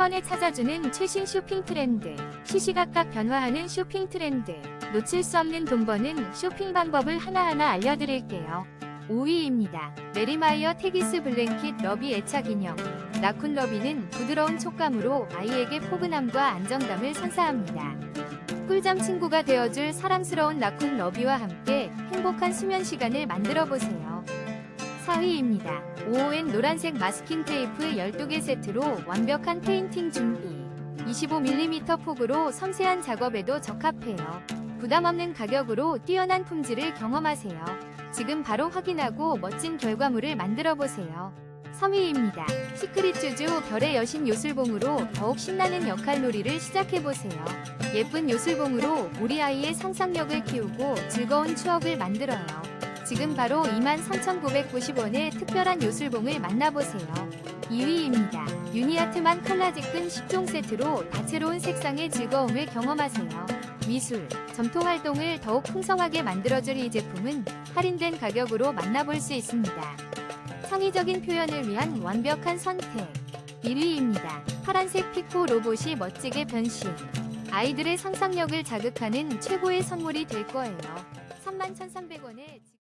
번에 찾아주는 최신 쇼핑 트렌드. 시시각각 변화하는 쇼핑 트렌드. 놓칠 수 없는 돈 버는 쇼핑 방법을 하나하나 알려드릴게요. 5위입니다. 메리마이어 테기스 블랭킷 러비 애착 인형. 라쿤 러비는 부드러운 촉감으로 아이에게 포근함과 안정감을 선사합니다. 꿀잠 친구가 되어줄 사랑스러운 라쿤 러비와 함께 행복한 수면 시간을 만들어 보세요. 4위입니다. 5호엔 노란색 마스킹 테이프 12개 세트로 완벽한 페인팅 준비. 25mm 폭으로 섬세한 작업에도 적합해요. 부담 없는 가격으로 뛰어난 품질을 경험하세요. 지금 바로 확인하고 멋진 결과물을 만들어 보세요. 3위입니다. 시크릿 쭈쭈 별의 여신 요술봉으로 더욱 신나는 역할놀이를 시작해보세요. 예쁜 요술봉으로 우리 아이의 상상력을 키우고 즐거운 추억을 만들어요. 지금 바로 23,990원의 특별한 요술봉을 만나보세요. 2위입니다. 유니아트만 칼라지끈 10종 세트로 다채로운 색상의 즐거움을 경험하세요. 미술, 점토 활동을 더욱 풍성하게 만들어줄 이 제품은 할인된 가격으로 만나볼 수 있습니다. 창의적인 표현을 위한 완벽한 선택. 1위입니다. 파란색 피코 로봇이 멋지게 변신. 아이들의 상상력을 자극하는 최고의 선물이 될 거예요. 31,300원에